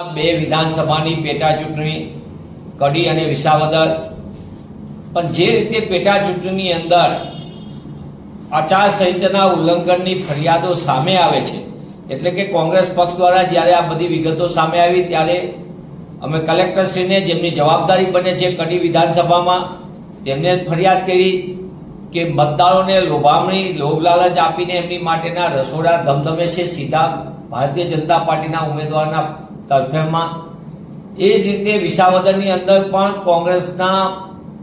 બે વિધાનસભાની પેટા ચૂંટણી કડી અને વિસાવદર. પણ જે રીતે પેટા ચૂંટણીની અંદર આચારસંહિતાના ઉલ્લંઘનની ફરિયાદો સામે આવે છે, એટલે કે કોંગ્રેસ પક્ષ દ્વારા જ્યારે આ બધી વિગતો સામે આવી, ત્યારે અમે કલેક્ટરશ્રીને જેમની જવાબદારી બને છે કડી વિધાનસભામાં, તેમને ફરિયાદ કરી કે મતદારોને લોભામણી લોભ લાલચ આપીને એમની માટેના રસોડા ધમધમે છે. સીધા ભારતીય જનતા પાર્ટીના ઉમેદવારના તરફેણમાં. એ જ રીતે વિસાવદરની અંદર પણ કોંગ્રેસના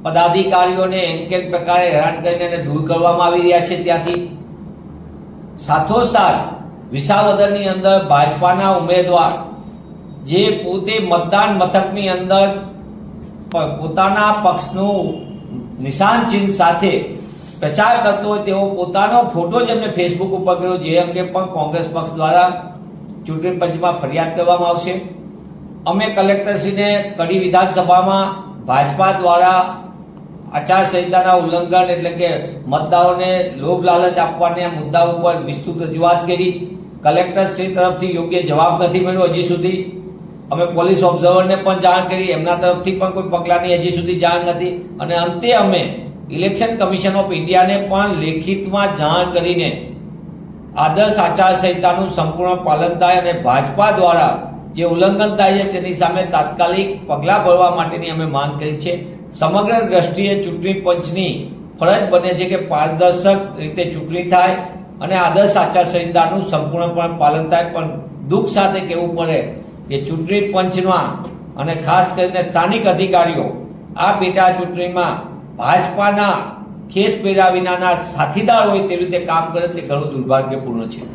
પદાધિકારીઓને એમ કેમ પ્રકારે હેરાન કરીને એને દૂર કરવામાં આવી રહ્યા છે ત્યાંથી. સાથોસાથ વિસાવદરની અંદર ભાજપાના ઉમેદવાર જે પોતે મતદાન મથકની અંદર પોતાના પક્ષનું નિશાન ચિહ્ન સાથે પ્રચાર કરતો હોય તેવો પોતાનો ફોટો જ એમને ફેસબુક ઉપર કર્યો જે અંગે પણ કોંગ્રેસ પક્ષ દ્વારા ચૂંટણી પંચમાં ફરિયાદ કરવામાં આવશે. અમે કલેક્ટરશ્રીને કડી વિધાનસભામાં ભાજપા દ્વારા આચારસંહિતાના ઉલ્લંઘન એટલે કે મતદારોને લોભ લાલચ આપવાના મુદ્દા ઉપર વિસ્તૃત રજૂઆત કરી. કલેક્ટરશ્રી તરફથી યોગ્ય જવાબ નથી મળ્યો હજી સુધી. અમે પોલીસ ઓબ્ઝર્વરને પણ જાણ કરી, એમના તરફથી પણ કોઈ પગલાંની હજી સુધી જાણ નથી. અને અંતે અમે ઇલેક્શન કમિશન ઓફ ઇન્ડિયાને પણ લેખિતમાં જાણ કરીને આદર્શ આચારસંહિતાનું સંપૂર્ણ પાલન થાય અને ભાજપા દ્વારા જે ઉલ્લંઘન થાય છે તેની સામે તાત્કાલિક પગલાં ભરવા માટેની અમે માંગ કરી છે. સમગ્ર દ્રષ્ટિએ ચૂંટણી પંચની ફરજ બને છે કે પારદર્શક રીતે ચૂંટણી થાય અને આદર્શ આચારસંહિતાનું સંપૂર્ણપણે પાલન થાય, પણ દુઃખ સાથે કહેવું પડે કે ચૂંટણી પંચમાં અને ખાસ કરીને સ્થાનિક અધિકારીઓ આ પેટા ચૂંટણીમાં ભાજપાના ખેસ પહેર્યા વિનાના સાથીદાર હોય તે રીતે કામ કરે તે ઘણું દુર્ભાગ્યપૂર્ણ છે.